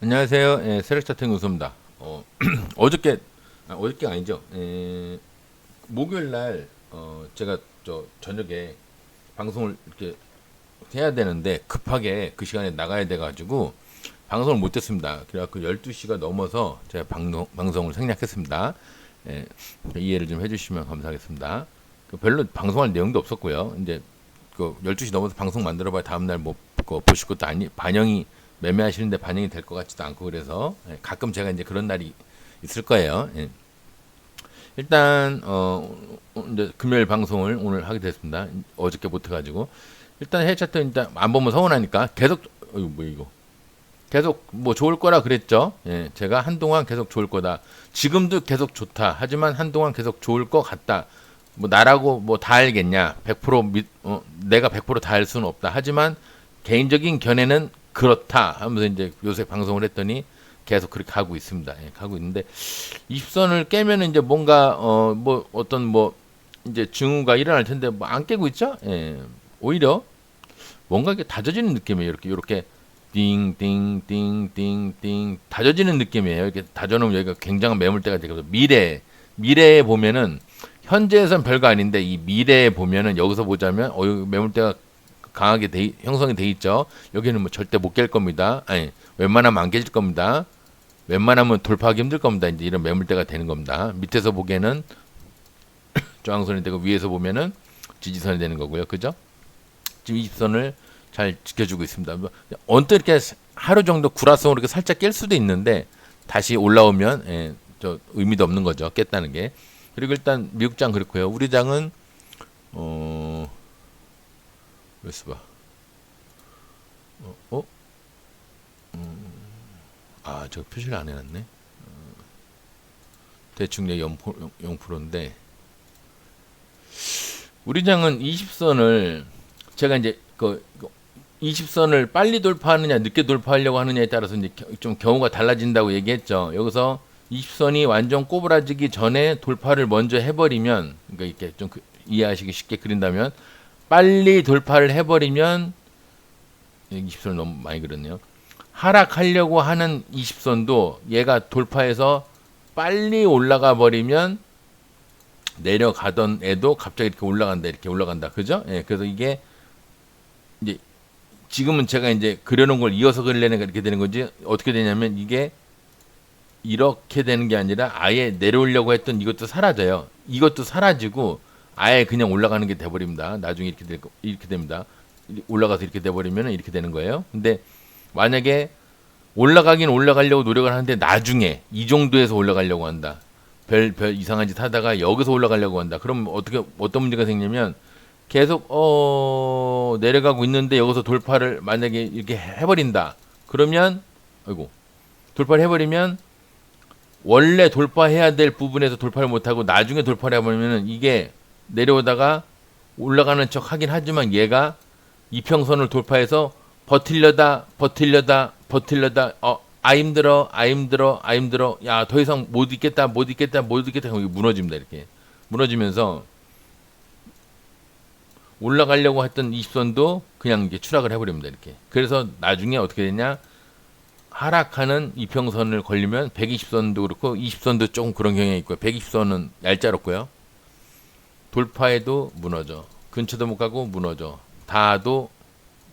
안녕하세요. 예, 세력차트 우수입니다. 어, 어저께 아, 어저께 아니죠. 예, 목요일 날 어, 제가 저 저녁에 방송을 이렇게 해야 되는데 급하게 그 시간에 나가야 돼 가지고 방송을 못 했습니다. 그래갖고 12시가 넘어서 제가 방송, 방송을 생략했습니다. 예, 이해를 좀 해주시면 감사하겠습니다. 그 별로 방송할 내용도 없었고요. 이제 그 12시 넘어서 방송 만들어봐야 다음날 뭐 그거 보실 것도 아니 반영이 매매하시는데 반영이 될 것 같지도 않고 그래서 예, 가끔 제가 이제 그런 날이 있을 거예요. 예. 일단 어 이제 금요일 방송을 오늘 하게 됐습니다. 어저께 못 해가지고 일단 해차트 일단 안 보면 서운하니까 계속 어이 뭐 이거 계속 뭐 좋을 거라 그랬죠. 예, 제가 한동안 계속 좋을 거다. 지금도 계속 좋다. 하지만 한동안 계속 좋을 것 같다. 뭐 나라고 뭐 다 알겠냐? 100% 믿, 어, 내가 100%다 알 수는 없다. 하지만 개인적인 견해는 그렇다 하면서 이제 요새 방송을 했더니 계속 그렇게 가고 있습니다. 예, 가고 있는데 20선을 깨면 이제 뭔가 어 뭐 어떤 뭐 이제 증후가 일어날 텐데 뭐 안 깨고 있죠? 예. 오히려 뭔가 이렇게 다져지는 느낌이에요. 이렇게 이렇게 띵띵띵띵띵 다져지는 느낌이에요. 이렇게 다져놓으면 여기가 굉장한 매물대가 되거든요. 미래 미래에 보면은 현재에선 별거 아닌데 이 미래에 보면은 여기서 보자면 어 매물대가 강하게 돼, 형성이 돼 있죠. 여기는 뭐 절대 못 깰 겁니다. 아니 웬만하면 안 깨질 겁니다. 웬만하면 돌파하기 힘들 겁니다. 이제 이런 매물대가 되는 겁니다. 밑에서 보기에는 저항선이 되고 위에서 보면은 지지선이 되는 거고요. 그죠? 지금 20선을 잘 지켜주고 있습니다. 뭐, 언뜻 이렇게 하루 정도 구라성으로 이렇게 살짝 깰 수도 있는데 다시 올라오면 예, 저 의미도 없는 거죠. 깼다는 게. 그리고 일단 미국장 그렇고요. 우리 장은 어 봐. 어? 어? 음, 아, 저 표시를 안 해놨네. 어, 대충 내 0%, 0%인데 우리 장은 20선을 제가 이제 그 20선을 빨리 돌파하느냐 늦게 돌파하려고 하느냐에 따라서 이제 좀 경우가 달라진다고 얘기했죠. 여기서 20선이 완전 꼬부라지기 전에 돌파를 먼저 해버리면 그러니까 이렇게 좀 그, 이해하시기 쉽게 그린다면 빨리 돌파를 해버리면 20선 너무 많이 그렸네요. 하락하려고 하는 20선도 얘가 돌파해서 빨리 올라가 버리면 내려가던 애도 갑자기 이렇게 올라간다 이렇게 올라간다 그죠? 예, 그래서 이게 이제 지금은 제가 이제 그려놓은 걸 이어서 그리려니까 이렇게 되는 거지 어떻게 되냐면 이게 이렇게 되는 게 아니라 아예 내려오려고 했던 이것도 사라져요. 이것도 사라지고 아예 그냥 올라가는 게 돼버립니다. 나중에 이렇게 될 거, 이렇게 됩니다. 올라가서 이렇게 돼버리면 이렇게 되는 거예요. 근데 만약에 올라가긴 올라가려고 노력을 하는데 나중에 이 정도에서 올라가려고 한다. 별, 별 이상한 짓 하다가 여기서 올라가려고 한다. 그럼 어떻게, 어떤 문제가 생기냐면 계속, 어, 내려가고 있는데 여기서 돌파를 만약에 이렇게 해버린다. 그러면, 아이고, 돌파를 해버리면 원래 돌파해야 될 부분에서 돌파를 못하고 나중에 돌파를 해버리면 이게 내려오다가 올라가는 척 하긴 하지만 얘가 이평선을 돌파해서 버틸려다 버틸려다 버틸려다 어 아 힘들어 아 힘들어 아 힘들어. 야 더 이상 못 있겠다 못 있겠다 못 있겠다. 하고 무너집니다 이렇게. 무너지면서 올라가려고 했던 20선도 그냥 이게 추락을 해버립니다 이렇게. 그래서 나중에 어떻게 되냐? 하락하는 이평선을 걸리면 120선도 그렇고 20선도 조금 그런 경향이 있고요. 120선은 얄짤없고요 돌파해도 무너져. 근처도 못 가고 무너져. 닿아도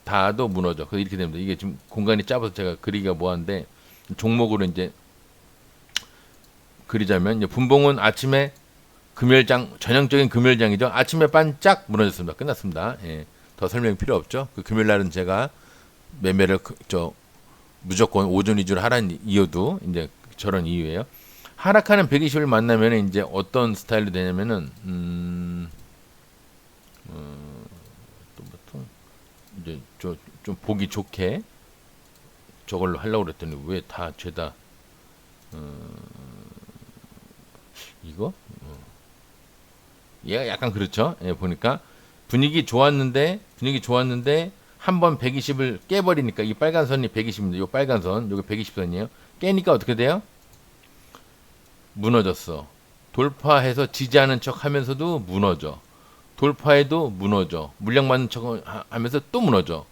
닿아도 무너져. 그래서 이렇게 됩니다. 이게 지금 공간이 짧아서 제가 그리기가 뭐한데 종목으로 이제 그리자면 이제 분봉은 아침에 금요일장 전형적인 금요일장이죠. 아침에 반짝 무너졌습니다. 끝났습니다. 예. 더 설명이 필요 없죠. 그 금요일 날은 제가 매매를 그, 저 무조건 오전 위주로 하라는 이유도 이제 저런 이유예요. 하락하는 120을 만나면 이제 어떤 스타일로 되냐면은 음, 어, 또 보통 이제 저, 좀 보기 좋게 저걸로 하려고 그랬더니 왜 다 죄다 어, 이거 어. 얘가 약간 그렇죠. 예, 보니까 분위기 좋았는데 분위기 좋았는데 한 번 120을 깨버리니까 이 빨간 선이 120입니다. 이 빨간 선, 요게 120선이에요. 깨니까 어떻게 돼요? 무너졌어. 돌파해서 지지하는 척 하면서도 무너져. 돌파해도 무너져. 물량 맞는 척 하면서 또 무너져.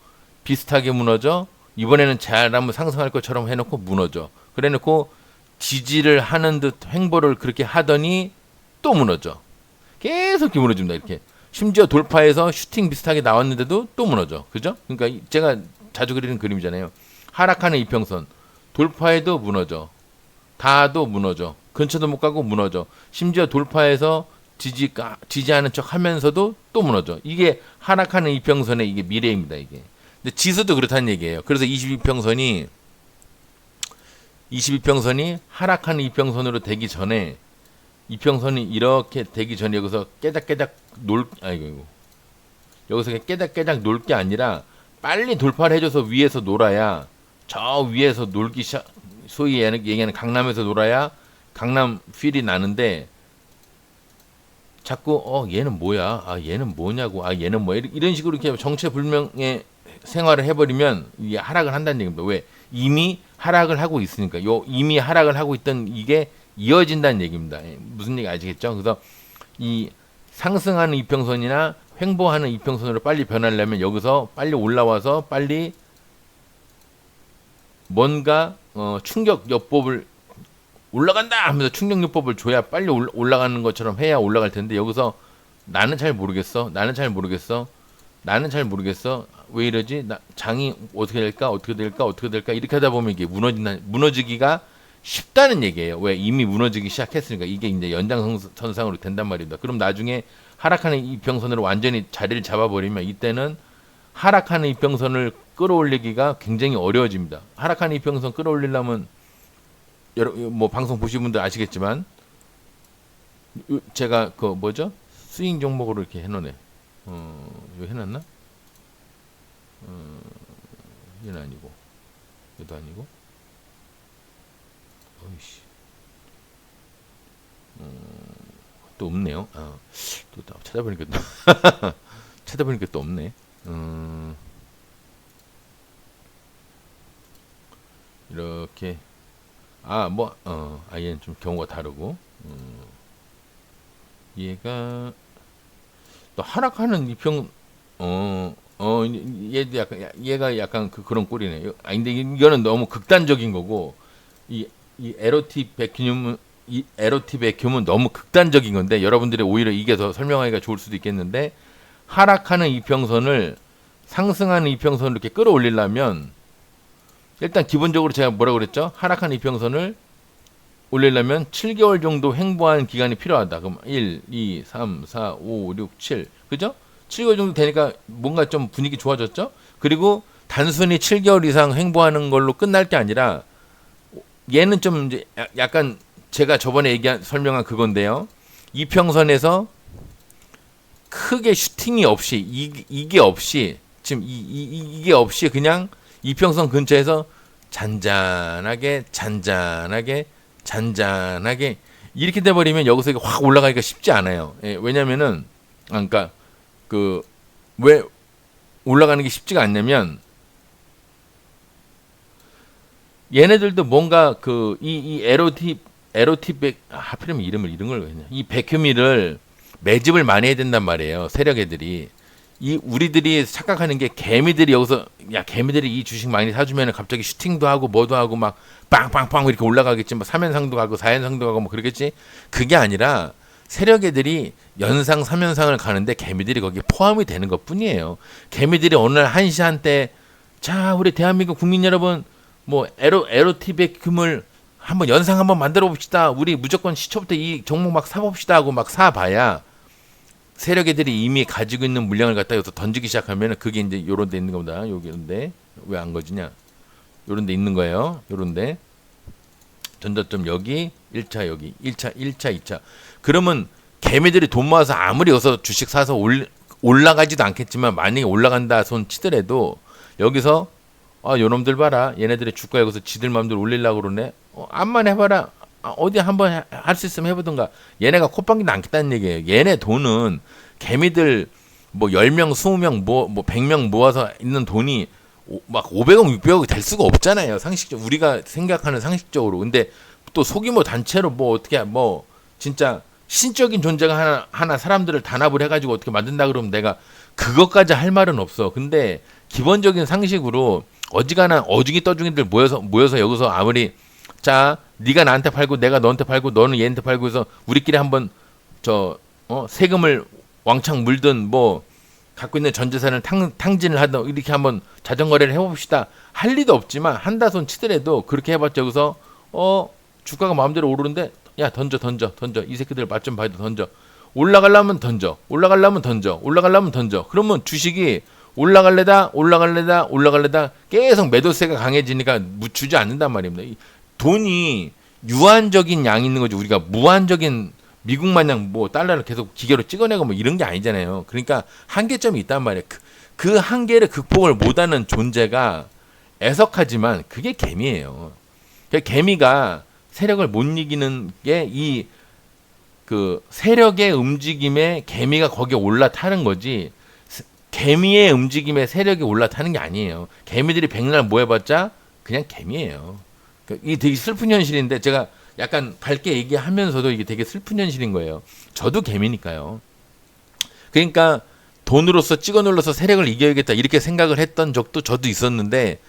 비슷하게 무너져. 이번에는 잘하면 상승할 것처럼 해놓고 무너져. 그래놓고 지지를 하는 듯 행보를 그렇게 하더니 또 무너져. 계속 이렇게 무너집니다. 이렇게. 심지어 돌파해서 슈팅 비슷하게 나왔는데도 또 무너져. 그죠? 그러니까 이- 제가 자주 그리는 그림이잖아요. 하락하는 이평선. 돌파해도 무너져. 다도 무너져. 근처도 못 가고 무너져. 심지어 돌파해서 지지 까 지지하는 척 하면서도 또 무너져. 이게 하락하는 이평선의 이게 미래입니다, 이게. 근데 지수도 그렇다는 얘기예요. 그래서 22평선이 22평선이 하락하는 이평선으로 되기 전에 이평선이 이렇게 되기 전에 여기서 깨작깨작 놀 아이고. 여기서 깨작깨작 놀 게 아니라 빨리 돌파를 해줘서 위에서 놀아야 저 위에서 놀기 시작 소위 얘기하는 강남에서 놀아야 강남 필이 나는데 자꾸 어 얘는 뭐야? 아 얘는 뭐냐고. 아 얘는 이런- 이런 식으로 이렇게 정체불명의 생활을 해버리면 이게 하락을 한다는 얘기입니다. 왜? 이미 하락을 하고 있으니까. 요 이미 하락을 하고 있던 이게 이어진다는 얘기입니다. 예, 무슨 얘기 아시겠죠? 그래서 이 상승하는 이평선이나 횡보하는 이평선으로 빨리 변하려면 여기서 빨리 올라와서 빨리 뭔가 어, 충격 요법을 올라간다 하면서 충격 요법을 줘야 빨리 올- 올라가는 것처럼 해야 올라갈 텐데 여기서 나는 잘 모르겠어 나는 잘 모르겠어 나는 잘 모르겠어. 왜 이러지? 나, 장이 어떻게 될까? 어떻게 될까? 어떻게 될까? 이렇게 하다 보면 이게 무너진다 무너지기가 쉽다는 얘기예요. 왜? 이미 무너지기 시작했으니까 이게 이제 연장선상으로 된단 말입니다. 그럼 나중에 하락하는 이평선으로 완전히 자리를 잡아버리면 이때는 하락하는 이평선을 끌어올리기가 굉장히 어려워집니다. 하락하는 이평선 끌어올리려면 여러 뭐 방송 보신 분들 아시겠지만 요- 제가 그 뭐죠 스윙 종목으로 이렇게 해놓네. 어 이거 해놨나? 어 얘는 아니고 얘도 아니고 어이씨 어, 또 없네요. 아, 또, 또 찾아보니까 또 찾아보니까 또 없네. 음, 이렇게 아 뭐 어, 아 얘는 좀 경우가 다르고 음, 얘가 또 하락하는 이평 어. 어, 얘도 약간, 야- 얘가 약간 그, 그런 꼴이네. 요 아, 근데 이거는 너무 극단적인 거고, 이, 이 에로티 백큐즘은, 이 에로티 백큐은 너무 극단적인 건데, 여러분들이 오히려 이게 더 설명하기가 좋을 수도 있겠는데, 하락하는 이평선을 상승하는 이평선을 이렇게 끌어올리려면 일단 기본적으로 제가 뭐라고 그랬죠? 하락하는 이평선을 올리려면 7개월 정도 횡보한 기간이 필요하다. 그럼 1, 2, 3, 4, 5, 6, 7. 그죠? 7개월 정도 되니까 뭔가 좀 분위기 좋아졌죠? 그리고 단순히 7개월 이상 횡보하는 걸로 끝날 게 아니라 얘는 좀 이제 야- 약간 제가 저번에 얘기한 설명한 그건데요. 이평선에서 크게 슈팅이 없이 이, 이게 없이 지금 이, 이, 이게 없이 그냥 이평선 근처에서 잔잔하게 잔잔하게 잔잔하게 이렇게 돼버리면 여기서 이게 확 올라가기가 쉽지 않아요. 예, 왜냐면은 아, 그러니까 그 왜 올라가는 게 쉽지가 않냐면 얘네들도 뭔가 그 이이 에로티 에로티 백 아, 하필이면 이름을 이런 걸 했냐 이 백큐미를 매집을 많이 해야 된단 말이에요 세력 애들이 이 우리들이 착각하는 게 개미들이 여기서 야 개미들이 이 주식 많이 사주면 갑자기 슈팅도 하고 뭐도 하고 막 빵빵빵 이렇게 올라가겠지. 뭐 3연상도 가고 4연상도 가고 뭐 그러겠지. 그게 아니라 세력 애들이 연상 3연상을 가는데 개미들이 거기에 포함이 되는 것 뿐이에요. 개미들이 어느 날 한시 한때 자 우리 대한민국 국민 여러분 뭐 에로 에로티백 금을 한번 연상 한번 만들어 봅시다. 우리 무조건 시초부터 이 종목 막 사봅시다 하고 막 사봐야 세력 애들이 이미 가지고 있는 물량을 갖다 여기서 던지기 시작하면 그게 이제 요런 데 있는 겁니다. 여기인데 왜 안 거지냐? 요런 데 있는 거예요. 요런 데 전저점 여기 1차 여기 1차 1차 2차 그러면 개미들이 돈 모아서 아무리 여기서 주식 사서 올, 올라가지도 않겠지만 만약에 올라간다 손 치더라도 여기서 아 요놈들 봐라 얘네들의 주가 여기서 지들 마음대로 올리려고 그러네 어, 암만 해봐라 아, 어디 한번 할 수 있으면 해보든가. 얘네가 콧방귀도 않겠다는 얘기예요. 얘네 돈은 개미들 뭐 10명 20명 뭐, 뭐 100명 모아서 있는 돈이 오- 막 500억 600억이 될 수가 없잖아요. 상식적 우리가 생각하는 상식적으로. 근데 또 소규모 단체로 뭐 어떻게 뭐 진짜 신적인 존재가 하나 하나 사람들을 단합을 해 가지고 어떻게 만든다 그러면 내가 그것까지 할 말은 없어. 근데 기본적인 상식으로 어지간한 어중이 떠중이들 모여서 모여서 여기서 아무리 자 네가 나한테 팔고 내가 너한테 팔고 너는 얘한테 팔고 해서 우리끼리 한번 저 어, 세금을 왕창 물든 뭐 갖고 있는 전 재산을 탕, 탕진을 하든 이렇게 한번 자전거래를 해봅시다. 할 리도 없지만 한다 손 치더라도 그렇게 해봤자 여기서 어 주가가 마음대로 오르는데 야 던져 던져 던져. 이 새끼들 맛 좀 봐도 던져. 올라가려면 던져. 올라가려면 던져. 올라가려면 던져. 그러면 주식이 올라갈래다 올라갈래다 올라갈래다 계속 매도세가 강해지니까 무- 주지 않는단 말입니다. 이 돈이 유한적인 양이 있는 거지. 우리가 무한적인 미국 마냥 뭐 달러를 계속 기계로 찍어내고 뭐 이런 게 아니잖아요. 그러니까 한계점이 있단 말이에요. 그, 그 한계를 극복을 못하는 존재가 애석하지만 그게 개미예요. 그 개미가 세력을 못 이기는 게 이 그 세력의 움직임에 개미가 거기에 올라타는 거지. 세- 개미의 움직임에 세력이 올라타는 게 아니에요. 개미들이 백날 모여봤자 그냥 개미예요. 그 이게 되게 슬픈 현실인데 제가 약간 밝게 얘기하면서도 이게 되게 슬픈 현실인 거예요. 저도 개미니까요. 그러니까 돈으로서 찍어 눌러서 세력을 이겨야겠다 이렇게 생각을 했던 적도 저도 있었는데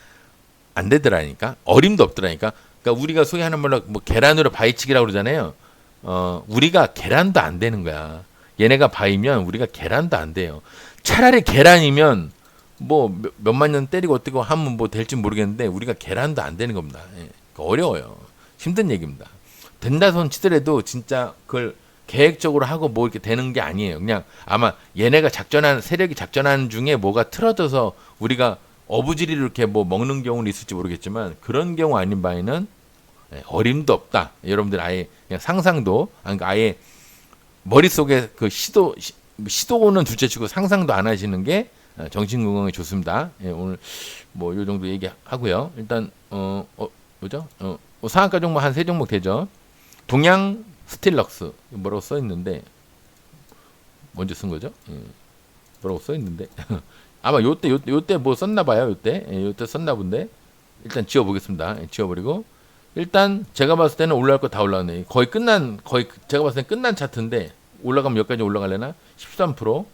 안 되더라니까 어림도 없더라니까 그러니까 우리가 소위 하는 말로 뭐 계란으로 바위치기라고 그러잖아요 어 우리가 계란도 안 되는 거야 얘네가 바위면 우리가 계란도 안 돼요 차라리 계란이면 뭐 몇- 몇만 년 때리고 어떻게 하면 뭐 될지 모르겠는데 우리가 계란도 안 되는 겁니다 예. 어려워요 힘든 얘기입니다 된다 손 치더라도 진짜 그걸 계획적으로 하고 뭐 이렇게 되는 게 아니에요. 그냥 아마 얘네가 작전하는 세력이 작전하는 중에 뭐가 틀어져서 우리가 어부지리를 이렇게 뭐 먹는 경우는 있을지 모르겠지만 그런 경우 아닌 바에는 예, 어림도 없다. 여러분들 아예 그냥 상상도 아니, 그러니까 아예 머릿속에 그 시도 시- 시도는 둘째치고 상상도 안 하시는 게 어, 정신 건강에 좋습니다. 예, 오늘 뭐 요 정도 얘기하고요. 일단 어, 어 뭐죠? 어, 뭐 상한가 종목 한 세 종목 되죠. 동양 스틸럭스 뭐라고 써 있는데 먼저 쓴 거죠? 예. 뭐라고 써 있는데 아마 요때 요때 요때 뭐 썼나 봐요. 요때 예, 요때 썼나 본데 일단 지워 보겠습니다. 예, 지워 버리고 일단 제가 봤을 때는 올라갈 거 다 올라왔네. 거의 끝난 거의 그- 제가 봤을 때 끝난 차트인데 올라가면 몇 가지 올라갈래나? 13%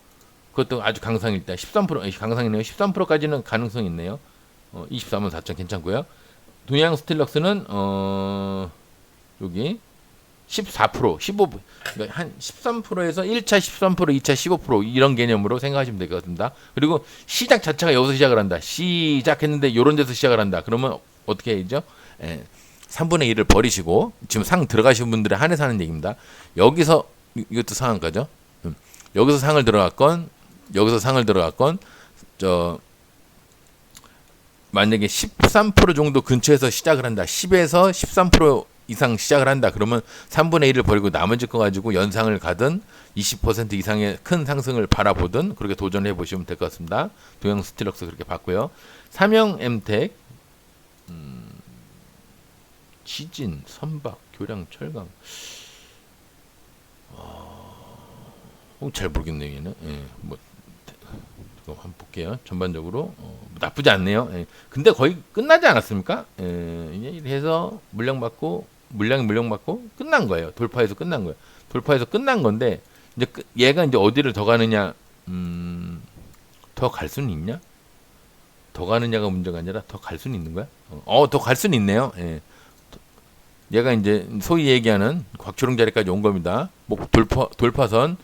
그것도 아주 강상일 때 13% 예, 강상이네요. 13%까지는 가능성이 있네요. 어, 24만 4천 괜찮고요. 동양 스틸럭스는 어 여기 14%, 15, 그러니까 한 13%에서 1차 13%, 2차 15% 이런 개념으로 생각하시면 될 것 같습니다. 그리고 시작 자체가 여기서 시작을 한다. 시작했는데 이런 데서 시작을 한다. 그러면 어떻게 해야죠? 예, 3분의 1을 버리시고 지금 상 들어가신 분들의 한해서 하는 얘기입니다. 여기서 이- 이것도 상한가죠? 음, 여기서 상을 들어갔건 여기서 상을 들어갔건 저 만약에 13% 정도 근처에서 시작을 한다. 10에서 13% 이상 시작을 한다. 그러면 3분의 1을 버리고 나머지 거 가지고 연상을 가든 20% 이상의 큰 상승을 바라보든 그렇게 도전해 보시면 될 것 같습니다. 동양 스틸럭스 그렇게 봤고요. 삼형 엠텍 음, 지진, 선박, 교량, 철강 어, 잘 모르겠네요. 얘는 예, 뭐 이거 한번 볼게요. 전반적으로 어, 나쁘지 않네요. 예. 근데 거의 끝나지 않았습니까? 예, 이제 해서 물량 받고 물량이 물량 받고 끝난 거예요. 돌파해서 끝난 거예요. 돌파해서 끝난 건데 이제 끝- 얘가 이제 어디를 더 가느냐, 음, 더 갈 수는 있냐? 더 가느냐가 문제가 아니라 더 갈 수는 있는 거야? 어, 더 갈 수는 있네요. 예. 얘가 이제 소위 얘기하는 곽초롱 자리까지 온 겁니다. 뭐 돌파 돌파선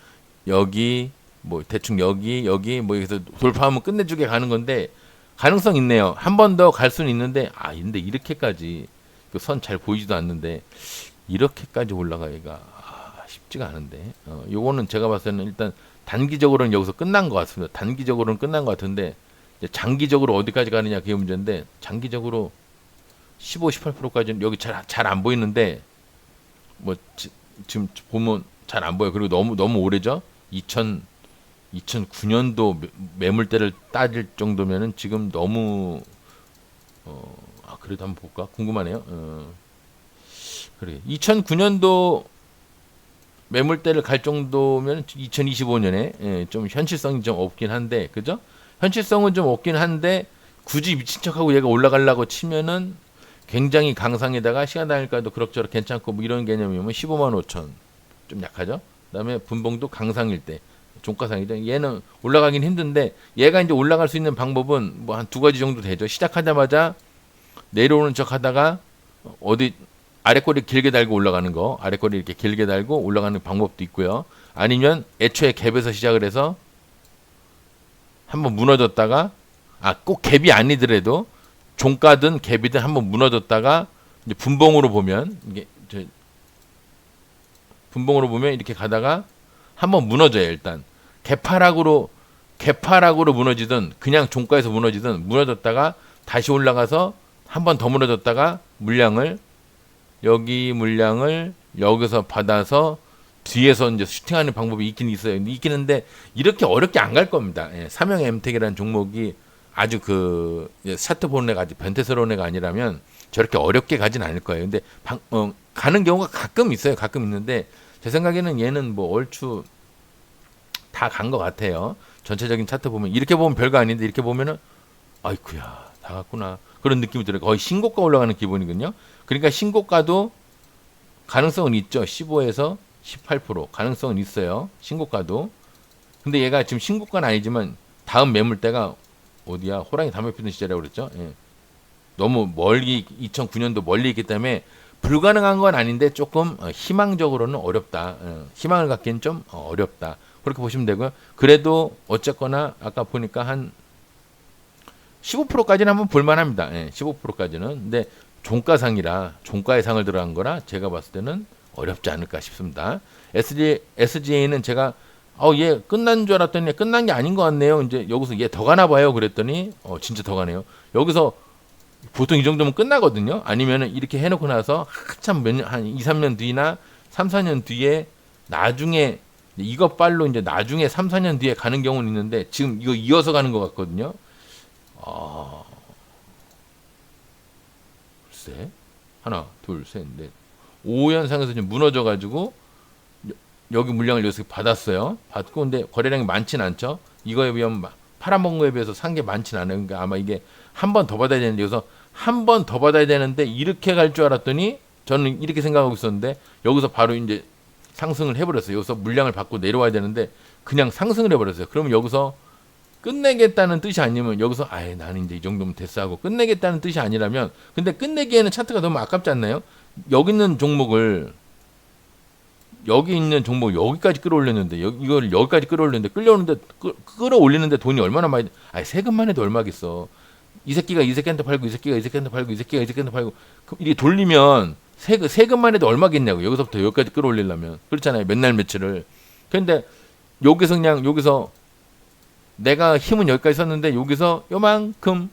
여기 뭐 대충 여기 여기 뭐 여기서 돌파하면 끝내주게 가는 건데 가능성 있네요. 한 번 더 갈 수는 있는데 아 근데 이렇게까지 그 선 잘 보이지도 않는데 이렇게까지 올라가기가 아, 쉽지가 않은데 어, 요거는 제가 봤을 때는 일단 단기적으로는 여기서 끝난 것 같습니다. 단기적으로는 끝난 것 같은데 장기적으로 어디까지 가느냐 그게 문제인데 장기적으로 15, 18%까지는 여기 잘 잘 안 보이는데 뭐 지, 지금 보면 잘 안 보여. 그리고 너무 너무 오래죠. 2000 2009년도 매물대를 따질 정도면은 지금 너무 어, 아 그래도 한번 볼까? 궁금하네요. 어, 그래. 2009년도 매물대를 갈 정도면 2025년에 예, 좀 현실성이 좀 없긴 한데, 그죠? 현실성은 좀 없긴 한데 굳이 미친 척하고 얘가 올라가려고 치면은 굉장히 강상에다가 시간 단일가도 그럭저럭 괜찮고 뭐 이런 개념이면 15만 5천 좀 약하죠. 그다음에 분봉도 강상일 때 종가상이죠. 얘는 올라가긴 힘든데 얘가 이제 올라갈 수 있는 방법은 뭐 한 두 가지 정도 되죠. 시작하자마자 내려오는 척 하다가 어디 아래 꼬리 길게 달고 올라가는 거, 아래 꼬리 이렇게 길게 달고 올라가는 방법도 있고요. 아니면 애초에 갭에서 시작을 해서 한번 무너졌다가 아 꼭 갭이 아니더라도 종가든 갭이든 한번 무너졌다가 이제 분봉으로 보면 이게 저 분봉으로 보면 이렇게 가다가 한번 무너져요 일단 개파락으로 개파락으로 무너지든 그냥 종가에서 무너지든 무너졌다가 다시 올라가서 한 번 더 무너졌다가 물량을 여기 물량을 여기서 받아서 뒤에서 이제 슈팅하는 방법이 있긴 있어요. 있긴 한데 이렇게 어렵게 안 갈 겁니다. 예, 삼형 엠텍이라는 종목이 아주 그 예, 차트 보는 애가 아주 변태스러운 애가 아니라면 저렇게 어렵게 가진 않을 거예요. 근데 방, 어, 가는 경우가 가끔 있어요. 가끔 있는데 제 생각에는 얘는 뭐 얼추 다 간 것 같아요. 전체적인 차트 보면 이렇게 보면 별거 아닌데 이렇게 보면은 아이쿠야 다 갔구나 그런 느낌이 들어요. 거의 신고가 올라가는 기분이거든요. 그러니까 신고가도 가능성은 있죠. 15에서 18% 가능성은 있어요. 신고가도. 근데 얘가 지금 신고가는 아니지만 다음 매물대가 어디야? 호랑이 담배 피는 시절이라고 그랬죠. 예. 너무 멀리 2009년도 멀리 있기 때문에 불가능한 건 아닌데 조금 어, 희망적으로는 어렵다. 어, 희망을 갖기엔 좀 어, 어렵다. 그렇게 보시면 되고요. 그래도 어쨌거나 아까 보니까 한 15%까지는 한번 볼만합니다. 예, 15%까지는. 근데 종가상이라 종가의 상을 들어간 거라 제가 봤을 때는 어렵지 않을까 싶습니다. SG, SGA는 제가 어, 얘 끝난 줄 알았더니 끝난 게 아닌 것 같네요. 이제 여기서 얘 더 가나 봐요. 그랬더니 어, 진짜 더 가네요. 여기서 보통 이 정도면 끝나거든요. 아니면은 이렇게 해놓고 나서 한참 몇 년, 한 2, 3년 뒤나 3, 4년 뒤에 나중에 이것 빨로 이제 나중에 3, 4년 뒤에 가는 경우는 있는데 지금 이거 이어서 가는 것 같거든요. 아, 글쎄. 하나, 둘, 셋, 넷. 5연상에서 지금 무너져가지고 여- 여기 물량을 여기서 받았어요. 받고 근데 거래량이 많진 않죠. 이거에 비하면 마- 팔아먹은 거에 비해서 산 게 많진 않아요. 그러니까 아마 이게 한 번 더 받아야 되는데 여기서 한 번 더 받아야 되는데 이렇게 갈 줄 알았더니 저는 이렇게 생각하고 있었는데 여기서 바로 이제 상승을 해버렸어요. 여기서 물량을 받고 내려와야 되는데 그냥 상승을 해버렸어요. 그러면 여기서 끝내겠다는 뜻이 아니면 여기서 아예 나는 이제 이 정도면 됐어 하고 끝내겠다는 뜻이 아니라면 근데 끝내기에는 차트가 너무 아깝지 않나요? 여기 있는 종목을 여기 있는 종목 여기까지 끌어올렸는데 여, 이걸 여기까지 끌어올렸는데 끌려오는데 끌, 끌어올리는데 돈이 얼마나 많이 아니 세금만 해도 얼마겠어 이 새끼가 이 새끼한테 팔고 이 새끼가 이 새끼한테 팔고 이 새끼가 이 새끼한테 팔고. 이게 돌리면 세금 세금만 해도 얼마겠냐고. 여기서부터 여기까지 끌어올리려면. 그렇잖아요. 맨날 며칠을 근데 여기서 그냥 여기서 내가 힘은 여기까지 썼는데 여기서 요만큼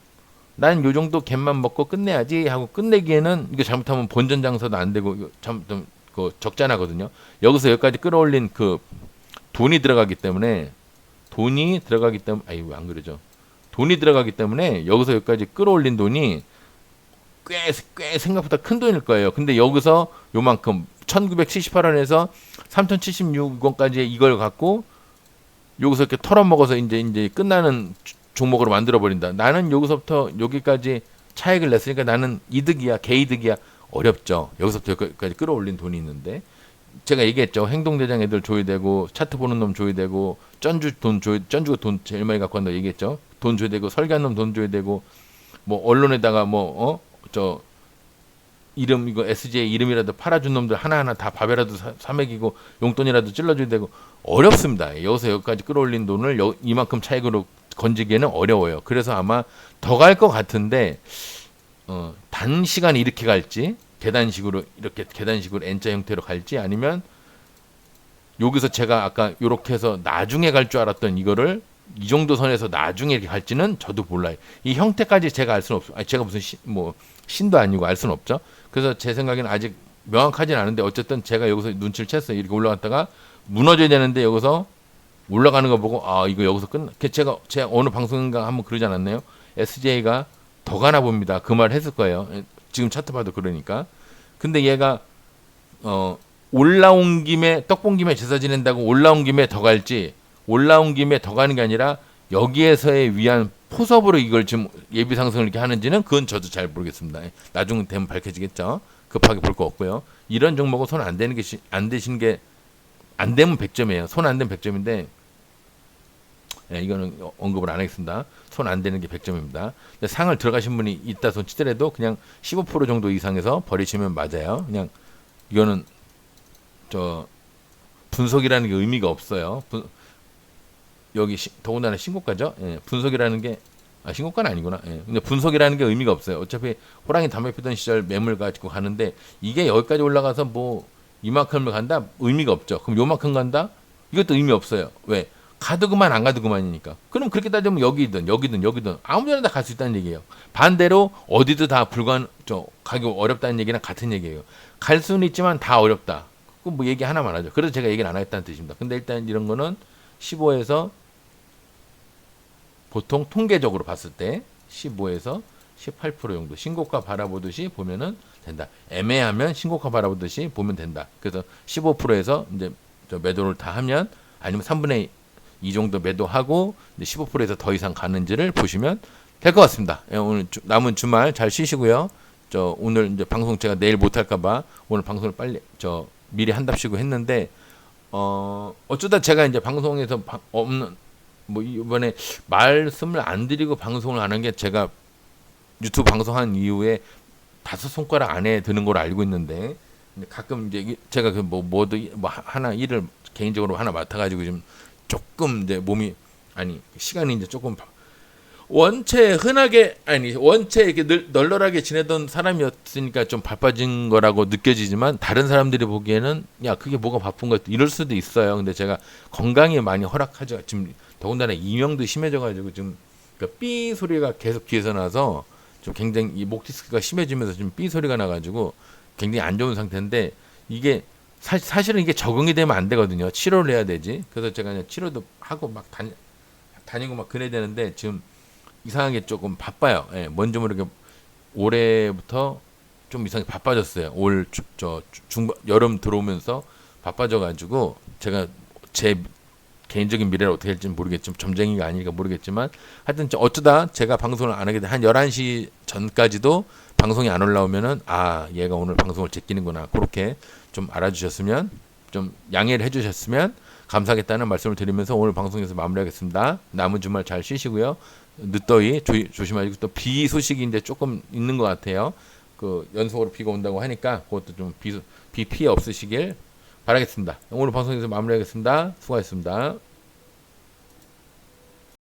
난 요 정도 갭만 먹고 끝내야지 하고 끝내기에는 이거 잘못하면 본전 장사도 안 되고 이거 잘못하면 그 적자나거든요. 여기서 여기까지 끌어올린 그 돈이 들어가기 때문에 돈이 들어가기 때문에 아이 왜안 그러죠? 돈이 들어가기 때문에 여기서 여기까지 끌어올린 돈이 꽤, 꽤 생각보다 큰 돈일 거예요. 근데 여기서 요만큼 1978원에서 3076원까지 이걸 갖고 여기서 이렇게 털어먹어서 이제 이제 끝나는 주- 종목으로 만들어 버린다. 나는 여기서부터 여기까지 차익을 냈으니까 나는 이득이야, 개이득이야. 어렵죠. 여기서부터 여기까지 끌어올린 돈이 있는데 제가 얘기했죠. 행동대장 애들 줘야 되고 차트 보는 놈 줘야 되고 쩐주 돈 줘야 쩐주가 돈 제일 많이 갖고 간다 얘기했죠. 돈 줘야 되고 설계한 놈돈 줘야 되고 뭐 언론에다가 뭐 어 저 이름 이거 SJ 이름이라도 팔아준 놈들 하나하나 다 밥이라도 사, 사 먹이고 용돈이라도 찔러줘야 되고 어렵습니다. 여기서 여기까지 끌어올린 돈을 여, 이만큼 차익으로 건지기에는 어려워요. 그래서 아마 더 갈 것 같은데 어, 단시간 이렇게 갈지 계단식으로 이렇게 계단식으로 N자 형태로 갈지 아니면 여기서 제가 아까 이렇게 해서 나중에 갈 줄 알았던 이거를 이 정도 선에서 나중에 이렇게 갈지는 저도 몰라요. 이 형태까지 제가 알 수는 없어요. 아니, 제가 무슨 시, 뭐 신도 아니고 알 수는 없죠. 그래서 제 생각에는 아직 명확하진 않은데 어쨌든 제가 여기서 눈치를 챘어요. 이렇게 올라갔다가 무너져야 되는데 여기서 올라가는 거 보고 아 이거 여기서 끝나. 그 제가 제가 어느 방송인가 한번 그러지 않았나요? SJ가 더 가나 봅니다. 그 말 했을 거예요. 지금 차트 봐도 그러니까. 근데 얘가 어 올라온 김에 떡본 김에 제사 지낸다고 올라온 김에 더 갈지 올라온 김에 더 가는 게 아니라 여기에서의 위한 포섭으로 이걸 지금 예비 상승을 이렇게 하는지는 그건 저도 잘 모르겠습니다. 나중 되면 밝혀지겠죠. 급하게 볼 거 없고요. 이런 종목은 손 안 되는 게안 되시는 게안 되면 100점이에요. 손 안 되면 100점인데 예, 이거는 언급을 안 하겠습니다. 손안 대는 게 100점입니다. 근데 상을 들어가신 분이 있다 손 치더라도 그냥 15% 정도 이상에서 버리시면 맞아요. 그냥 이거는 저 분석이라는 게 의미가 없어요. 분, 여기 시, 더군다나 신고가죠. 예, 분석이라는 게 아, 신고가는 아니구나. 예. 근데 분석이라는 게 의미가 없어요. 어차피 호랑이 담배 피던 시절 매물 가지고 가는데 이게 여기까지 올라가서 뭐 이만큼을 간다 의미가 없죠. 그럼 요만큼 간다 이것도 의미 없어요. 왜? 가도 그만 안 가도 그만이니까. 그럼 그렇게 따지면 여기든 여기든 여기든 아무데나 다 갈 수 있다는 얘기예요. 반대로 어디도 다 불가능 저 가기 어렵다는 얘기랑 같은 얘기예요. 갈 수는 있지만 다 어렵다. 그럼 뭐 얘기 하나만 하죠. 그래서 제가 얘기를 안 하겠다는 뜻입니다. 근데 일단 이런 거는 15에서 보통 통계적으로 봤을 때 15에서 18% 정도 신고가 바라보듯이 보면은 된다. 애매하면 신고가 바라보듯이 보면 된다. 그래서 15%에서 이제 저 매도를 다 하면 아니면 3분의 2 정도 매도하고 이제 15%에서 더 이상 가는지를 보시면 될 것 같습니다. 예, 오늘 주- 남은 주말 잘 쉬시고요. 저 오늘 이제 방송 제가 내일 못 할까봐 오늘 방송을 빨리 저 미리 한답시고 했는데 어 어쩌다 제가 이제 방송에서 바- 없는 뭐 이번에 말씀을 안 드리고 방송을 안 한 게 제가 유튜브 방송한 이후에 다섯 손가락 안에 드는 걸 알고 있는데 가끔 이제 제가 그 뭐 뭐도 이- 뭐 하- 하나 일을 개인적으로 하나 맡아가지고 지금 조금 이제 몸이 아니 시간이 이제 조금 바- 원체 흔하게 아니 원체 이렇게 늘, 널널하게 지내던 사람이었으니까 좀 바빠진 거라고 느껴지지만 다른 사람들이 보기에는 야 그게 뭐가 바쁜 것 이럴 수도 있어요. 근데 제가 건강이 많이 허락하죠. 지금 더군다나 이명도 심해져가지고 지금 그삐 소리가 계속 귀에서 나서 좀 굉장히 이 목 디스크가 심해지면서 지금 삐 소리가 나가지고 굉장히 안 좋은 상태인데 이게 사, 사실은 이게 적응이 되면 안 되거든요. 치료를 해야 되지. 그래서 제가 그냥 치료도 하고 막 다니, 다니고 막 그래야 되는데 지금 이상하게 조금 바빠요. 예, 뭔지 모르게 올해부터 좀 이상하게 바빠졌어요. 올 저 중 여름 들어오면서 바빠져가지고 제가 제 개인적인 미래를 어떻게 할지 는 모르겠지만 점쟁이가 아니니까 모르겠지만 하여튼 저 어쩌다 제가 방송을 안 하게 돼 한 11시 전까지도 방송이 안 올라오면은 아 얘가 오늘 방송을 제끼는구나 그렇게 좀 알아주셨으면 좀 양해를 해주셨으면 감사하겠다는 말씀을 드리면서 오늘 방송에서 마무리하겠습니다. 남은 주말 잘 쉬시고요. 늦더위 조, 조심하시고 또비 이제 조금 있는 것 같아요. 그 연속으로 비가 온다고 하니까 그것도 좀 비, 비 피해 없으시길 바라겠습니다. 오늘 방송에서 마무리하겠습니다. 수고하셨습니다.